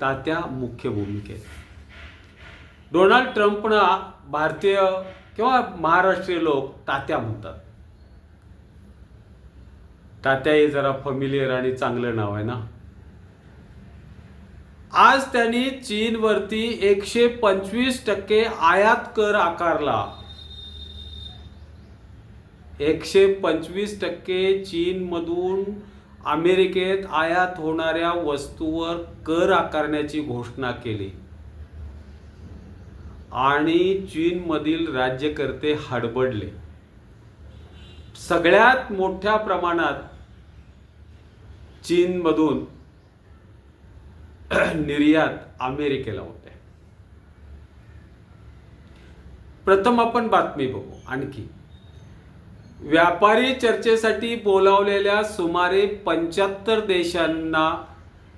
तात्या मुख्य भूमिकेत. डोनाल्ड ट्रम्पना भारतीय किंवा महाराष्ट्रीय लोक तात्या म्हणतात. तात्या हे जरा फमिलियर आणि चांगलं नाव आहे ना? आज त्यांनी चीनवरती एकशे पंचवीस टक्के आयात कर आकारला. एकशे पंचवीस टक्के चीनमधून अमेरिकेत आयात होणाऱ्या वस्तूवर कर आकारण्याची घोषणा केली. आणि चीनमधील राज्यकर्ते हडबडले. सगळ्यात मोठ्या प्रमाणात चीनमधून निर्यात अमेरिकेला होते. प्रथम आपण बातमी बघू. आणखी व्यापारी चर्चेसाठी बोलावलेल्या सुमारे पंच्याहत्तर देशांना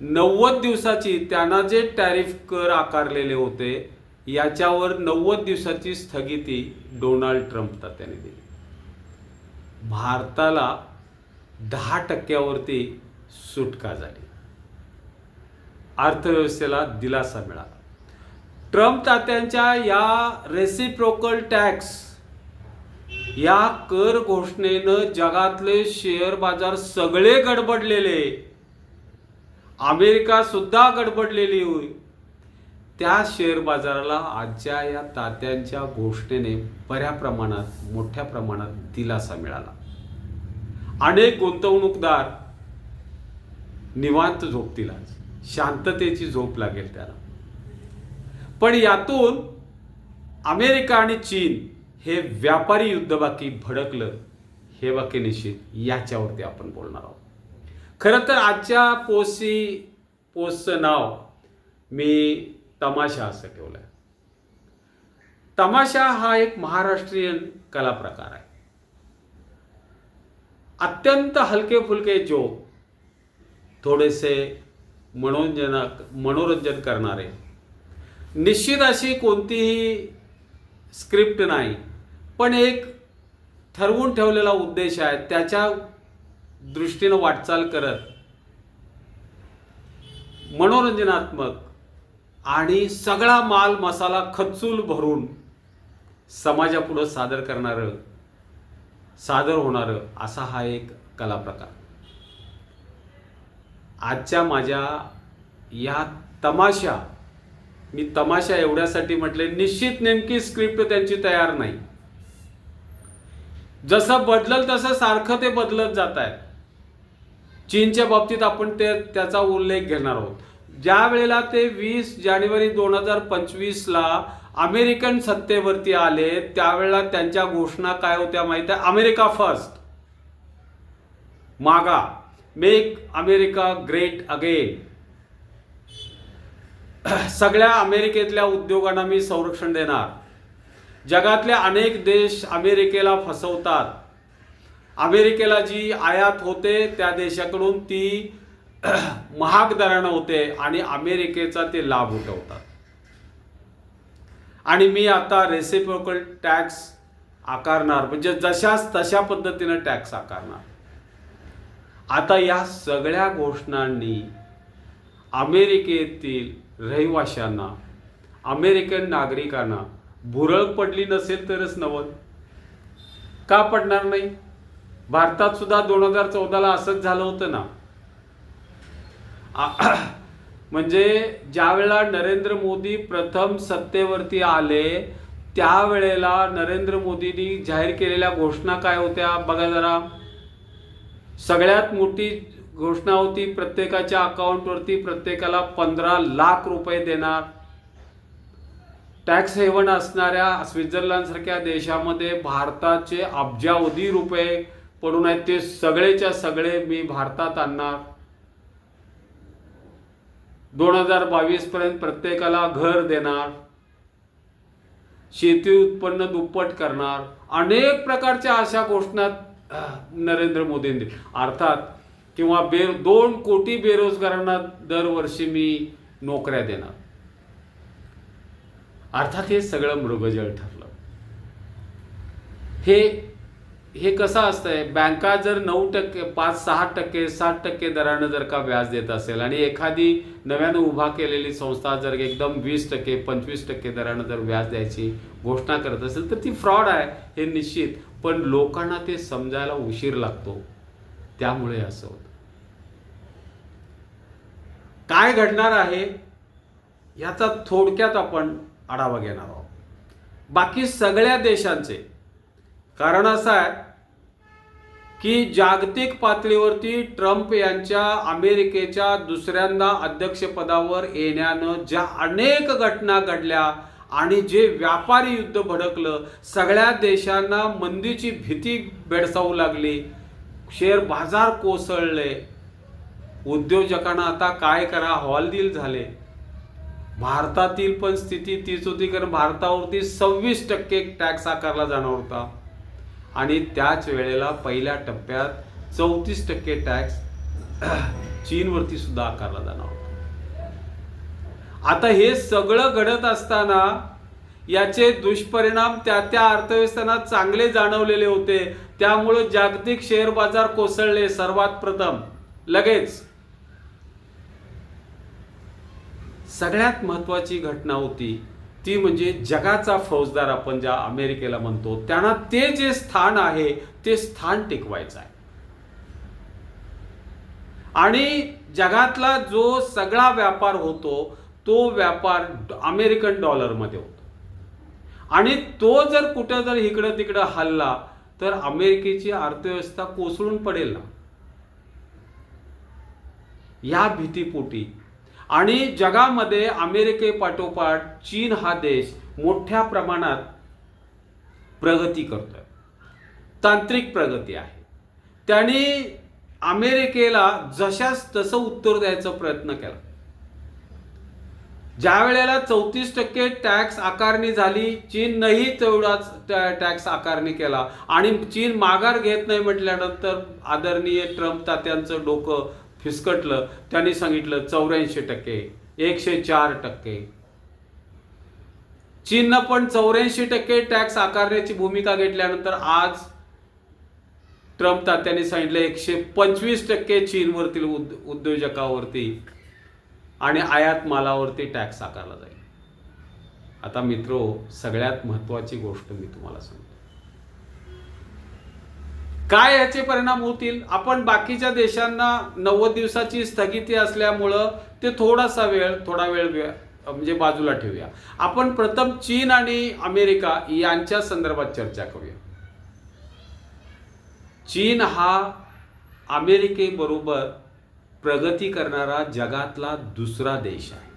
नव्वद दिवसाची त्यांना जे टॅरिफ कर आकारलेले होते याच्यावर नव्वद दिवसाची स्थगिती डोनाल्ड ट्रम्प त्याने दिली. भारताला दहा टक्क्यावरती सुटका झाली. अर्थव्यवस्थेला दिलासा मिळाला. ट्रम्प तात्यांच्या या रेसिप्रोकल टॅक्स या कर घोषणेनं जगातले शेअर बाजार सगळे गडबडलेले. अमेरिका सुद्धा गडबडलेली होई त्या शेअर बाजाराला आजच्या या तात्यांच्या घोषणेने बऱ्या प्रमाणात मोठ्या प्रमाणात दिलासा मिळाला. अनेक गुंतवणूकदार निवांत झोपतील आज. शांततेची झोप लागेल त्याला. पण यातून अमेरिका आणि चीन हे व्यापारी युद्ध बाकी भडकलं हे वाक्य निश्चित याच्यावरती आपण बोलणार आहोत. खरं तर आजच्या पोस्टची पोस्टचं नाव मी तमाशा असं ठेवलं आहे तमाशा हा एक महाराष्ट्रीयन कला प्रकार आहे. अत्यंत हलके फुलके जो थोडेसे मनोरंजनक मनोरंजन करणारे. निश्चित अशी कोणतीही स्क्रिप्ट नाही पण एक ठरवून ठेवलेला उद्देश आहे त्याच्या दृष्टीनं वाटचाल करत मनोरंजनात्मक आणि सगळा माल मसाला खचूल भरून समाजापुढं सादर करणारं सादर होणारं असा हा एक कला प्रकार आजच्या माझ्या या तमाशा मी तमाशा एवढ्यासाठी म्हटले निश्चित नेमकी स्क्रिप्ट त्यांची तयार नाही. जसं बदलल तसं सारखं ते बदलत जात आहे चीनच्या बाबतीत आपण ते त्याचा उल्लेख घेणार आहोत. ज्या वेळेला ते वीस जानेवारी दोन हजार पंचवीसला अमेरिकन सत्तेवरती आले त्यावेळेला त्यांच्या घोषणा काय होत्या माहिती आहे? America first MAGA. Make America great again सगळ्या अमेरिकेतल्या उद्योगांना मी संरक्षण देणार. जगातले अनेक देश अमेरिकेला फसवतात. अमेरिकेला जी आयात होते त्या देशाकडून ती महाग दरानं होते आणि अमेरिकेचा ते लाभ उठवतात. आणि मी आता रेसिप्रोकल टॅक्स आकारणार म्हणजे जशाच तशा पद्धतीनं टॅक्स आकारणार. आता या सगळ्या घोषणांनी अमेरिकेतील रहिवाशांना अमेरिकन नागरिकांना भुरळ पडली नसेल तरच नवल. का पडणार नाही? भारतात सुद्धा दोन हजार चौदाला असंच झालं होतं ना. म्हणजे ज्या वेळेला नरेंद्र मोदी प्रथम सत्तेवरती आले त्यावेळेला नरेंद्र मोदींनी जाहीर केलेल्या घोषणा काय होत्या? बघा जरा. सगळ्यात मोठी घोषणा होती प्रत्येकाच्या अकाउंटवरती प्रत्येकाला पंधरा लाख रुपये देणार. टॅक्स हेवन असणाऱ्या स्वित्झर्लंडसारख्या देशामध्ये भारताचे अब्जावधी रुपये पडून आहेत. ते सगळेच्या सगळे मी भारतात आणणार. दोन हजार बावीस पर्यंत प्रत्येकाला घर देणार. शेती उत्पन्न दुप्पट करणार. अनेक प्रकारच्या अशा घोषणा नरेंद्र मोदींनी. अर्थात किंवा बे दोन कोटी बेरोजगारांना दरवर्षी मी नोकऱ्या देणार. अर्थात हे सगळं मृगजळ ठरलं. हे हे कसं असतंय? बँका जर नऊ टक्के पाच सहा टक्के सात टक्के दरानं जर का व्याज देत असेल आणि एखादी नव्यानं उभा केलेली संस्था जर एकदम वीस टक्के पंचवीस टक्के दरानं जर व्याज द्यायची घोषणा करत असेल तर ती फ्रॉड आहे हे निश्चित. पण लोकांना ते समजायला उशीर लागतो. त्यामुळे असं होतं. काय घडणार आहे? याचा थोडक्यात आपण आढावा घेणार आहोत. बाकी सगळ्या देशांचे कारण असं आहे की जागतिक पातळीवरती ट्रम्प यांच्या अमेरिकेच्या दुसऱ्यांदा अध्यक्षपदावर येण्यानं ज्या अनेक घटना घडल्या आणि जे व्यापारी युद्ध भडकलं सगळ्या देशांना मंदीची भीती भेडसावू लागली. शेअर बाजार कोसळले. उद्योजकांना आता काय करा हॉलदिल झाले. भारतातील पण स्थिती तीच होती कारण भारतावरती सव्वीस टक्के टॅक्स आकारला जाणार होता. आणि त्याच वेळेला पहिल्या टप्प्यात चौतीस टक्के टॅक्स चीनवरती सुद्धा आकारला जाणार होता. आता हे सगळं घडत असताना याचे दुष्परिणाम त्या त्या अर्थव्यवस्थांना चांगले जाणवलेले होते. त्यामुळे जागतिक शेअर बाजार कोसळले सर्वात प्रथम. लगेच. सगळ्यात महत्त्वाची घटना होती ती म्हणजे जगाचा फौजदार आपण ज्या अमेरिकेला म्हणतो त्यांना ते जे स्थान आहे ते स्थान टिकवायचं आहे. आणि जगातला जो सगळा व्यापार होतो तो व्यापार अमेरिकन डॉलरमध्ये होतो. आणि तो जर कुठं जर इकडं तिकडं हल्ला तर अमेरिकेची अर्थव्यवस्था कोसळून पडेल ना. या भीतीपोटी आणि जगामध्ये अमेरिकेपाठोपाठ चीन हा देश मोठ्या प्रमाणात प्रगती करतोय. तांत्रिक प्रगती आहे. त्यांनी अमेरिकेला जशास तसं उत्तर द्यायचा प्रयत्न केला. ज्या वेळेला चौतीस टक्के टॅक्स आकारणी झाली चीननंही तेवढाच टॅक्स आकारणी केला. आणि चीन माघार घेत नाही म्हटल्यानंतर आदरणीय ट्रम्प तात्यांचं डोकं फिसकटलं त्यांनी सांगितलं चौऱ्याऐंशी टक्के एकशे चार टक्के. चीननं पण चौऱ्याऐंशी टक्के टॅक्स आकारण्याची भूमिका घेतल्यानंतर आज ट्रम्प तात्याने सांगितलं एकशे पंचवीस टक्के चीनवरतील उद उद्योजकावरती आणि आयात मालावरती टॅक्स आकारला जाईल. आता मित्रो सगळ्यात महत्वाची गोष्ट मी तुम्हाला सांगतो. काय याचे परिणाम होतील? आपण बाकीच्या देशांना नव्वद दिवसाची स्थगिती असल्यामुळं ते थोडासा वेळ थोडा वेळ म्हणजे बाजूला ठेवूया. आपण प्रथम चीन आणि अमेरिका यांच्या संदर्भात चर्चा करूया. चीन हा अमेरिकेबरोबर प्रगती करणारा जगातला दुसरा देश आहे.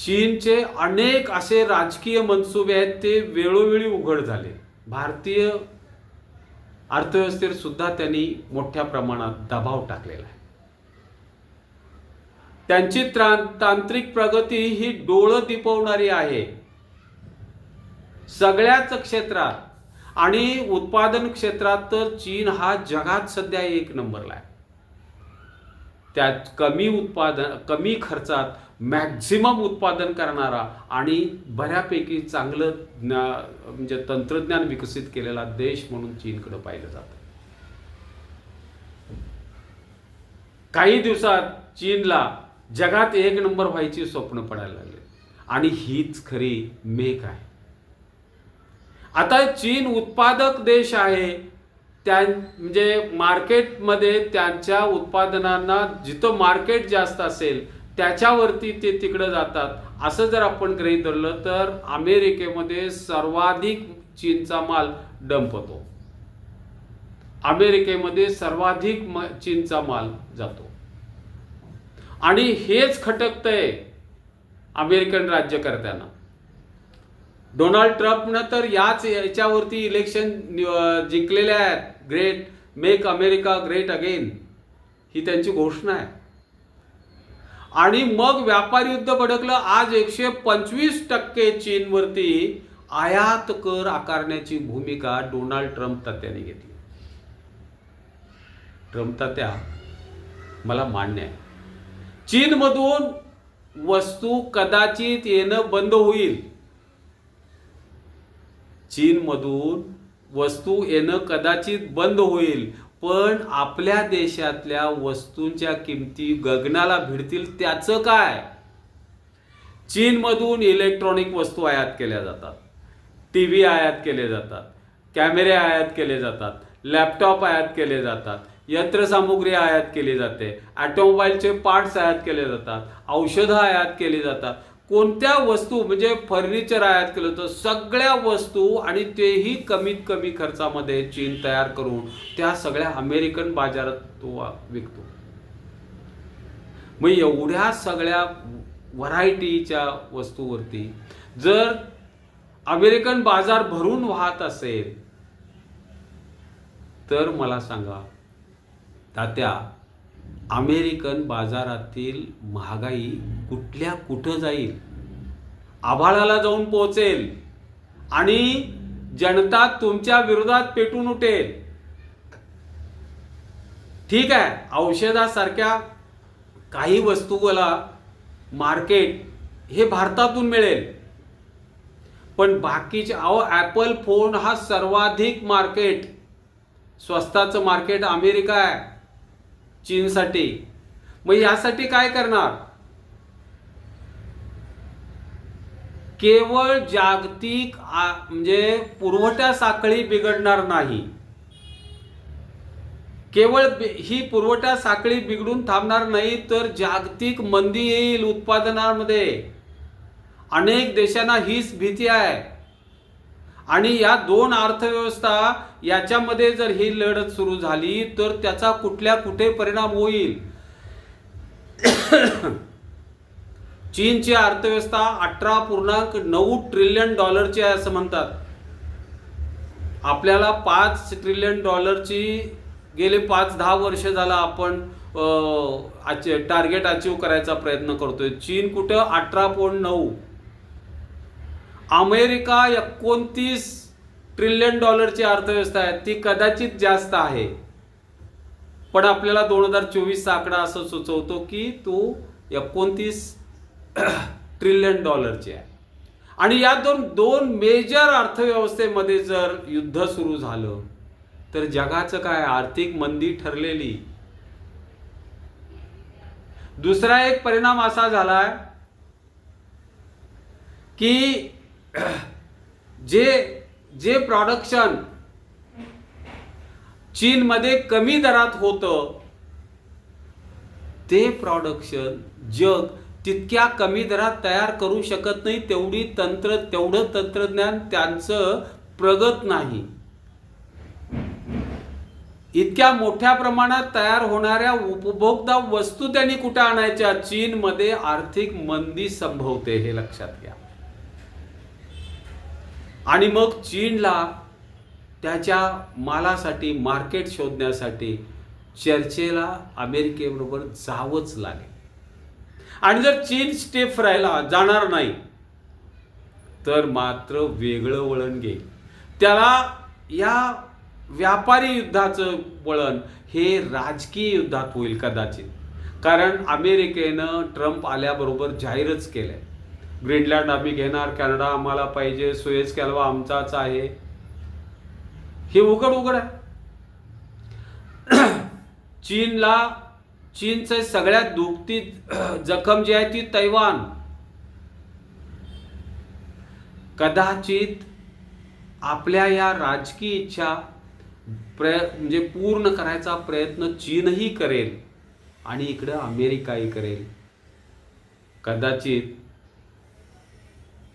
चीनचे अनेक असे राजकीय मनसुबे आहेत ते वेळोवेळी उघड झाले. भारतीय अर्थव्यवस्थेवर सुद्धा त्यांनी मोठ्या प्रमाणात दबाव टाकलेला आहे. त्यांची तांत्रिक प्रगती ही डोळं दिपवणारी आहे. सगळ्याच क्षेत्रात आणि उत्पादन क्षेत्रात तर चीन हा जगात सध्या एक नंबरला आहे. त्यात कमी उत्पादन कमी खर्चात मॅक्झिमम उत्पादन करणारा आणि बऱ्यापैकी चांगलं ज्ञा- म्हणजे तंत्रज्ञान विकसित केलेला देश म्हणून चीनकडे पाहिलं जातं. काही दिवसात चीनला जगात एक नंबर व्हायची स्वप्न पडायला लागले. आणि हीच खरी मेक आहे. आता चीन उत्पादक देश आहे त्या म्हणजे मार्केटमध्ये त्यांच्या उत्पादनांना जिथं मार्केट जास्त असेल त्याच्यावरती ते तिकडं जातात. असं जर आपण गृहीत धरलं तर अमेरिकेमध्ये सर्वाधिक चीनचा माल डंप होतो. अमेरिकेमध्ये सर्वाधिक म- चीनचा माल जातो. आणि हेच खटकतंय अमेरिकन राज्यकर्त्यांना. डोनाल्ड ट्रम्पनं तर याच याच्यावरती इलेक्शन जिंकलेल्या जिंकलेले आहेत. Great make America great again ही त्यांची घोषणा आहे. आणि मग व्यापार युद्ध भडकलं. आज एकशे पंचवीस टक्के चीनवरती आयात कर आकारण्याची भूमिका डोनाल्ड ट्रम्प तात्याने घेतली. ट्रम्प तात्या मला मान्य आहे. चीनमधून वस्तू कदाचित येणं बंद होईल. चीनमधून वस्तू येणं कदाचित बंद होईल. पण आपल्या देशातल्या वस्तूंच्या किमती गगनाला भिडतील त्याचं काय? चीनमधून इलेक्ट्रॉनिक वस्तू आयात केल्या जातात. टी व्ही आयात केले जातात. कॅमेरे आयात केले जातात. लॅपटॉप आयात केले जातात. यंत्रसामुग्री आयात केली जाते. ऑटोमोबाईलचे पार्ट्स आयात केले जातात. औषधं आयात केली जातात. कोणत्या वस्तू म्हणजे फर्निचर आयात केलं तर सगळ्या वस्तू आणि तेही कमीत कमी खर्चामध्ये चीन तयार करून त्या सगळ्या अमेरिकन बाजारात तो विकतो. मग एवढ्या सगळ्या व्हरायटीच्या वस्तूवरती जर अमेरिकन बाजार भरून वाहत असेल तर मला सांगा तात्या अमेरिकन बाजारातील महागाई कुठल्या कुठं जाईल? आभाळाला जाऊन पोहोचेल आणि जनता तुमच्या विरोधात पेटून उठेल. ठीक आहे औषधासारख्या काही वस्तूला मार्केट हे भारतातून मिळेल. पण बाकीचे अहो ॲपल फोन हा सर्वाधिक मार्केट स्वस्ताचं मार्केट अमेरिका आहे. चीनसाठी. मग यासाठी काय करणार? केवळ जागतिक म्हणजे पुरवठा साखळी बिघडणार नाही. केवळ ही पुरवठा साखळी बिघडून थांबणार नाही तर जागतिक मंदी येईल उत्पादनामध्ये. अनेक देशांना हीच भीती आहे. आणि या दोन अर्थव्यवस्था याच्यामध्ये जर ही लढत सुरू झाली तर त्याचा कुठल्या कुठे परिणाम होईल? चीनची अर्थव्यवस्था अठरा पूर्णांक नऊ ट्रिलियन डॉलरची आहे असं म्हणतात. आपल्याला पाच ट्रिलियन डॉलरची गेले पाच दहा वर्ष झाला आपण टार्गेट अचीव करायचा प्रयत्न करतोय. चीन कुठं? अठरा पॉईंट नऊ. अमेरिका एकोणतीस ट्रिलियन डॉलरची अर्थव्यवस्था आहे. ती कदाचित जास्त आहे. पण आपल्याला दोन हजार चोवीसचा आकडा असं सुचवतो की तो एकोणतीस ट्रिलियन डॉलरची आहे. आणि या दोन दोन मेजर अर्थव्यवस्थेमध्ये जर युद्ध सुरू झालं तर जगाचं काय आर्थिक मंदी ठरलेली? दुसरा एक परिणाम असा झालाय की जे जे प्रॉडक्शन चीनमध्ये कमी दरात होतं ते प्रॉडक्शन जग तितक्या कमी दरात तयार करू शकत नाही तेवढी तंत्र तेवढं तंत्रज्ञान त्यांचं प्रगत नाही. इतक्या मोठ्या प्रमाणात तयार होणाऱ्या उपभोक्ता वस्तू त्यांनी कुठे आणायच्या? चीनमध्ये आर्थिक मंदी संभवते हे लक्षात घ्या. आणि मग चीनला त्याच्या मालासाठी मार्केट शोधण्यासाठी चर्चेला अमेरिकेबरोबर जावंच लागेल. आणि जर चीन स्टेप राहिला जाणार नाही तर मात्र वेगळं वळण घेईल. त्याला या व्यापारी युद्धाचं वळण हे राजकीय युद्धात होईल कदाचित. कारण अमेरिकेनं ट्रम्प आल्याबरोबर जाहीरच केलं आहे ग्रीनलँड आम्ही घेणार कॅनडा आम्हाला पाहिजे सुएज कॅलवा आमचाच आहे. हे उघड उघड आहे. चीनला चीनचे सगळ्यात दुखती जखम जी आहे ती तैवान. कदाचित आपल्या या राजकीय इच्छा प्रय म्हणजे पूर्ण करायचा प्रयत्न चीनही करेल आणि इकडं अमेरिकाही करेल. कदाचित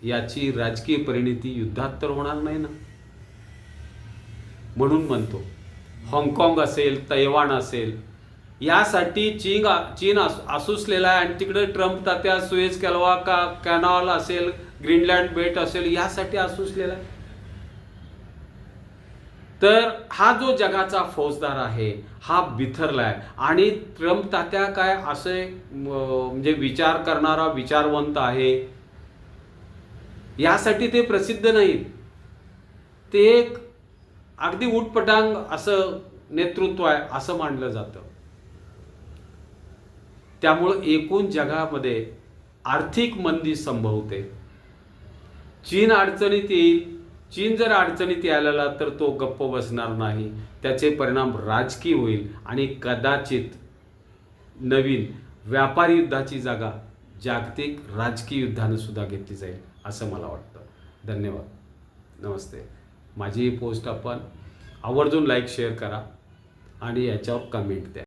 याची राजकीय परिणिती युद्धात तर होणार नाही ना. म्हणून म्हणतो हाँगकाँग असेल तैवान असेल यासाठी चीन चीन आसुसलेला आहे. आणि तिकडे ट्रम्प तात्या सुएज कॅलवा का कॅनॉल असेल ग्रीनलँड बेट असेल यासाठी आसुसलेला आहे. तर हा जो जगाचा फौजदार आहे हा बिथरला आहे. आणि ट्रम्प तात्या काय असे म्हणजे विचार करणारा विचारवंत आहे यासाठी ते प्रसिद्ध नाहीत. ते एक अगदी उटपटांग असं नेतृत्व आहे असं मानलं जातं. त्यामुळं एकूण जगामध्ये आर्थिक मंदी संभवते. चीन अडचणीत येईल. चीन जर अडचणीत यायला तर तो गप्प बसणार नाही. त्याचे परिणाम राजकीय होईल आणि कदाचित नवीन व्यापारी युद्धाची जागा जागतिक राजकीय युद्धानं सुद्धा घेतली जाईल. असं मला वाटतं. धन्यवाद. नमस्ते. माझी ही पोस्ट आपण आवर्जून लाईक शेअर करा आणि याच्यावर कमेंट द्या.